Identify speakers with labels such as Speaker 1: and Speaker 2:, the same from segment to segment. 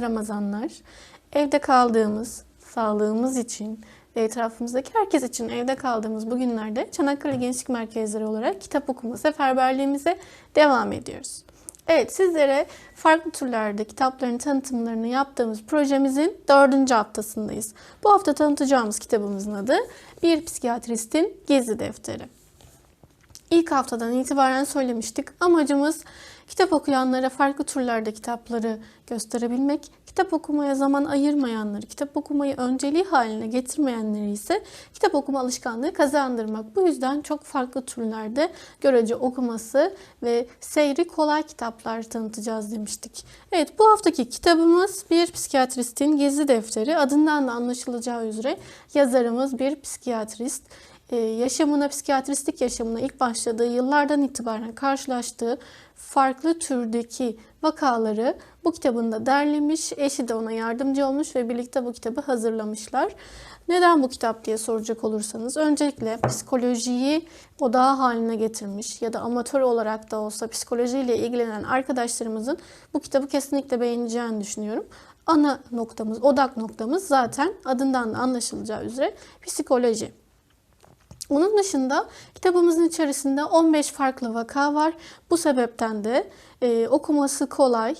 Speaker 1: Ramazanlar. Evde kaldığımız, sağlığımız için ve etrafımızdaki herkes için evde kaldığımız bu günlerde Çanakkale Gençlik Merkezleri olarak kitap okuma seferberliğimize devam ediyoruz. Evet sizlere farklı türlerde kitapların tanıtımlarını yaptığımız projemizin dördüncü haftasındayız. Bu hafta tanıtacağımız kitabımızın adı Bir Psikiyatristin Gezi Defteri. İlk haftadan itibaren söylemiştik. Amacımız kitap okuyanlara farklı türlerde kitapları gösterebilmek, kitap okumaya zaman ayırmayanları, kitap okumayı önceliği haline getirmeyenleri ise kitap okuma alışkanlığı kazandırmak. Bu yüzden çok farklı türlerde görece okuması ve seyri kolay kitaplar tanıtacağız demiştik. Evet bu haftaki kitabımız bir psikiyatristin gezi defteri. Adından da anlaşılacağı üzere yazarımız bir psikiyatrist yaşamına, psikiyatristik yaşamına ilk başladığı yıllardan itibaren karşılaştığı farklı türdeki vakaları bu kitabında derlemiş. Eşi de ona yardımcı olmuş ve birlikte bu kitabı hazırlamışlar. Neden bu kitap diye soracak olursanız öncelikle psikolojiyi odağı haline getirmiş ya da amatör olarak da olsa psikolojiyle ilgilenen arkadaşlarımızın bu kitabı kesinlikle beğeneceğini düşünüyorum. Ana noktamız, odak noktamız zaten adından da anlaşılacağı üzere psikoloji. Onun dışında kitabımızın içerisinde 15 farklı vaka var. Bu sebepten de e, okuması kolay.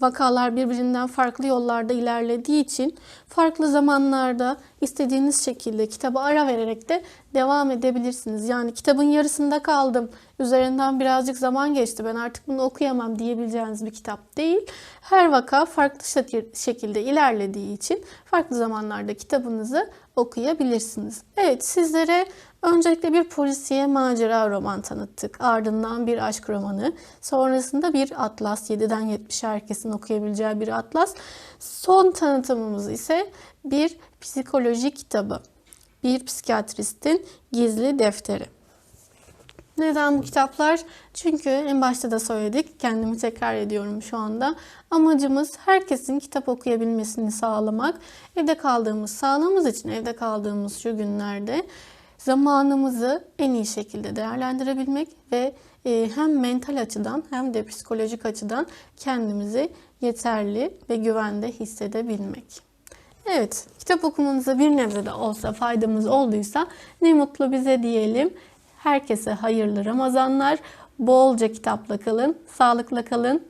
Speaker 1: Vakalar birbirinden farklı yollarda ilerlediği için farklı zamanlarda istediğiniz şekilde kitaba ara vererek de devam edebilirsiniz. Yani kitabın yarısında kaldım, üzerinden birazcık zaman geçti, ben artık bunu okuyamam diyebileceğiniz bir kitap değil. Her vaka farklı şekil- şekilde ilerlediği için farklı zamanlarda kitabınızı okuyabilirsiniz. Evet sizlere öncelikle bir polisiye macera roman tanıttık. Ardından bir aşk romanı. Sonrasında bir atlas. 7'den 70'e herkesin okuyabileceği bir atlas. Son tanıtımımız ise bir psikoloji kitabı. Bir psikiyatristin gizli defteri. Neden bu kitaplar? Çünkü en başta da söyledik, kendimi tekrar ediyorum şu anda. Amacımız herkesin kitap okuyabilmesini sağlamak. Evde kaldığımız, sağlığımız için evde kaldığımız şu günlerde zamanımızı en iyi şekilde değerlendirebilmek ve e, hem mental açıdan hem de psikolojik açıdan kendimizi yeterli ve güvende hissedebilmek. Evet, kitap okumanıza bir nebze de olsa faydamız olduysa ne mutlu bize diyelim. Herkese hayırlı Ramazanlar. Bolca kitapla kalın, sağlıkla kalın,